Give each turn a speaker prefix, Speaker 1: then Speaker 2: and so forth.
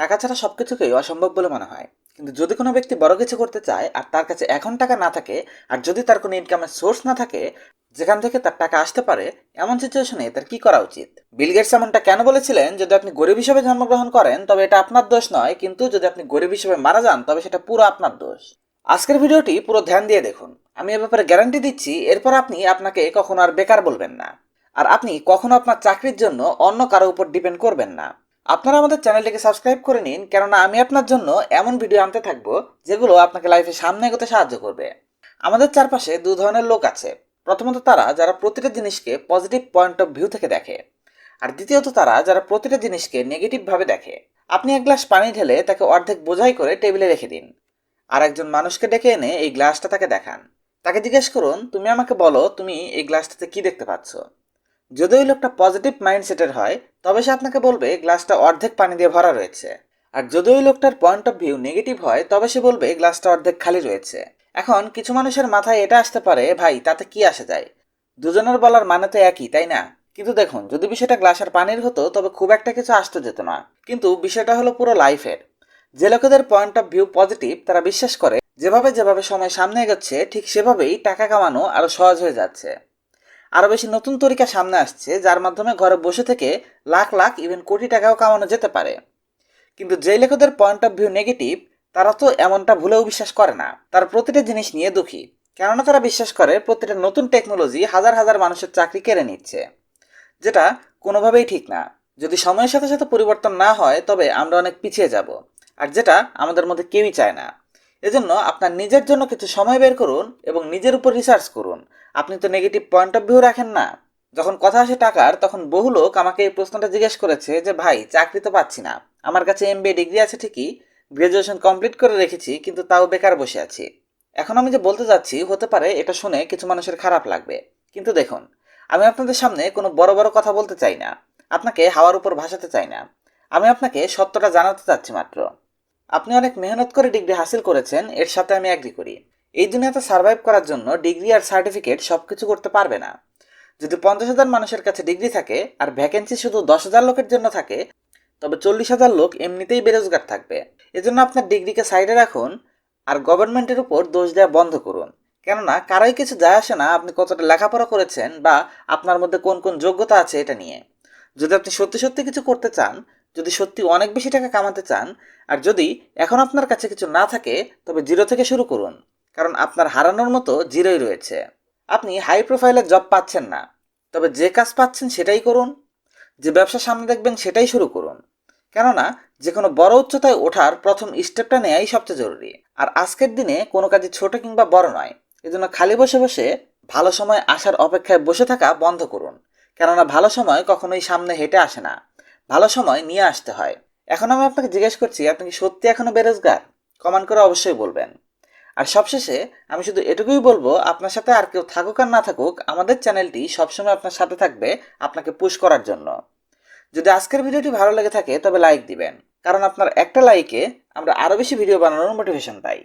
Speaker 1: টাকা ছাড়া সব কিছুকেই অসম্ভব বলে মনে হয়। কিন্তু যদি কোনো ব্যক্তি বড় কিছু করতে চায় আর তার কাছে এখন টাকা না থাকে আর যদি তার কোনো ইনকামের সোর্স না থাকে, যেখান থেকে তার টাকা আসতে পারে, এমন সিচুয়েশনে তার কি করা উচিত? বিল গেটস এমনটা কেন বলেছিলেন? যদি আপনি গরিব হিসেবে জন্মগ্রহণ করেন, তবে এটা আপনার দোষ নয়, কিন্তু যদি আপনি গরিব হিসেবে মারা যান, তবে সেটা পুরো আপনার দোষ। আজকের ভিডিওটি পুরো ধ্যান দিয়ে দেখুন। আমি এ ব্যাপারে গ্যারান্টি দিচ্ছি, এরপর আপনি আপনাকে কখনো আর বেকার বলবেন না। আর আপনি কখনো আপনার চাকরির জন্য অন্য কারও উপর ডিপেন্ড করবেন না। আপনারা আমাদের চ্যানেলটিকে সাবস্ক্রাইব করে নিন, কেননা আমি আপনার জন্য এমন ভিডিও আনতে থাকব যেগুলো আপনাকে লাইফে সামনে এগোতে সাহায্য করবে। আমাদের চারপাশে দু ধরনের লোক আছে। প্রথমত তারা যারা প্রতিটা জিনিসকে পজিটিভ পয়েন্ট অফ ভিউ থেকে দেখে। আর দ্বিতীয়ত তারা যারা প্রতিটা জিনিসকে নেগেটিভভাবে দেখে। আপনি এক গ্লাস পানি ঢেলে তাকে অর্ধেক বোঝাই করে টেবিলে রেখে দিন। আর একজন মানুষকে ডেকে এনে এই গ্লাসটা তাকে দেখান। তাকে জিজ্ঞেস করুন, তুমি আমাকে বলো, তুমি এই গ্লাসটাতে কি দেখতে পাচ্ছ? যদি ওই লোকটা পজিটিভ মাইন্ডসেটের হয়, তবে সে আপনাকে বলবে, গ্লাসটা অর্ধেক পানি দিয়ে ভরা রয়েছে। আর যদি ওই লোকটার পয়েন্ট অফ ভিউ নেগেটিভ হয়, তবে সে বলবে, গ্লাসটা অর্ধেক খালি রয়েছে। এখন কিছু মানুষের মাথায় এটা আসতে পারে, ভাই, তাতে কি আসে যায়? দুজনের বলার মানে তো একই, তাই না? কিন্তু দেখুন, যদি বিষয়টা গ্লাসের পানির হতো, তবে খুব একটা কিছু আসতে যেত না। কিন্তু বিষয়টা হলো পুরো লাইফের যে লোকেদের পয়েন্ট অফ ভিউ পজিটিভ তারা বিশ্বাস করে, যেভাবে যেভাবে সময় সামনে এগোচ্ছে, ঠিক সেভাবেই টাকা কামানো আরও সহজ হয়ে যাচ্ছে। আরও বেশি নতুন তরিকা সামনে আসছে, যার মাধ্যমে ঘরে বসে থেকে লাখ লাখ ইভেন কোটি টাকাও কামানো যেতে পারে। কিন্তু যেই লেখকদের পয়েন্ট অফ ভিউ নেগেটিভ তারা তো এমনটা ভুলেও বিশ্বাস করে না। তার প্রতিটা জিনিস নিয়ে দুঃখী। কেননা তারা বিশ্বাস করে প্রতিটা নতুন টেকনোলজি হাজার হাজার মানুষের চাকরি কেড়ে নিচ্ছে। যেটা কোনোভাবেই ঠিক না। যদি সময়ের সাথে সাথে পরিবর্তন না হয়, তবে আমরা অনেক পিছিয়ে যাব। আর যেটা আমাদের মধ্যে কেউই চায় না। এজন্য আপনার নিজের জন্য কিছু সময় বের করুন এবং নিজের উপর রিসার্চ করুন। আপনি তো নেগেটিভ পয়েন্ট অফ ভিউ রাখেন না। যখন কথা আসে টাকার, তখন বহু লোক আমাকে এই প্রশ্নটা জিজ্ঞেস করেছে যে, ভাই, চাকরি তো পাচ্ছি না। আমার কাছে এম ডিগ্রি আছে ঠিকই গ্রাজুয়েশন কমপ্লিট করে রেখেছি, কিন্তু তাও বেকার বসে আছি। এখন আমি যে বলতে যাচ্ছি, হতে পারে এটা শুনে কিছু মানুষের খারাপ লাগবে। কিন্তু দেখুন, আমি আপনাদের সামনে কোনো বড় বড় কথা বলতে চাই না। আপনাকে হাওয়ার উপর ভাসাতে চাই না। আমি আপনাকে সত্যটা জানাতে চাচ্ছি মাত্র। আপনি অনেক মেহনত করে ডিগ্রি হাসিল করেছেন, এর সাথে আমি অ্যাগ্রি করি। এই দুনিয়াতে সার্ভাইভ করার জন্য ডিগ্রি আর সার্টিফিকেট সব কিছু করতে পারবে না। যদি পঞ্চাশ হাজার মানুষের কাছে ডিগ্রি থাকে আর ভ্যাকেন্সি শুধু দশ হাজার লোকের জন্য থাকে, তবে চল্লিশ হাজার লোক এমনিতেই বেরোজগার থাকবে। এজন্য আপনার ডিগ্রিকে সাইডে রাখুন আর গভর্নমেন্টের উপর দোষ দেওয়া বন্ধ করুন। কেননা কারোই কিছু যায় আসে না, আপনি কতটা লেখাপড়া করেছেন বা আপনার মধ্যে কোন কোন যোগ্যতা আছে এটা নিয়ে। যদি আপনি সত্যি সত্যি কিছু করতে চান, যদি সত্যি অনেক বেশি টাকা কামাতে চান, আর যদি এখন আপনার কাছে কিছু না থাকে, তবে জিরো থেকে শুরু করুন। কারণ আপনার হারানোর মতো জিরোই রয়েছে। আপনি হাই প্রোফাইলের জব পাচ্ছেন না। তবে যে কাজ পাচ্ছেন সেটাই করুন। যে ব্যবসা সামনে দেখবেন সেটাই শুরু করুন। কেননা যে কোনো বড় উচ্চতায় ওঠার প্রথম স্টেপটা নেয়াই সবচেয়ে জরুরি। আর আজকের দিনে কোনো কাজই ছোট কিংবা বড় নয়। এজন্য খালি বসে বসে ভালো সময় আসার অপেক্ষায় বসে থাকা বন্ধ করুন। কেননা, ভালো সময় কখনোই সামনে হেঁটে আসে না। ভালো সময় নিয়ে আসতে হয়। এখন আমি আপনাকে জিজ্ঞেস করছি, আপনি কি সত্যি এখনও বেরোজগার? কমেন্ট করে অবশ্যই বলবেন। আর সবশেষে আমি শুধু এটুকুই বলব, আপনার সাথে আর কেউ থাকুক আর না থাকুক, আমাদের চ্যানেলটি সবসময় আপনার সাথে থাকবে আপনাকে পুশ করার জন্য। যদি আজকের ভিডিওটি ভালো লেগে থাকে তবে লাইক দিবেন, কারণ আপনার একটা লাইকে আমরা আরও বেশি ভিডিও বানানোর মোটিভেশন পাই।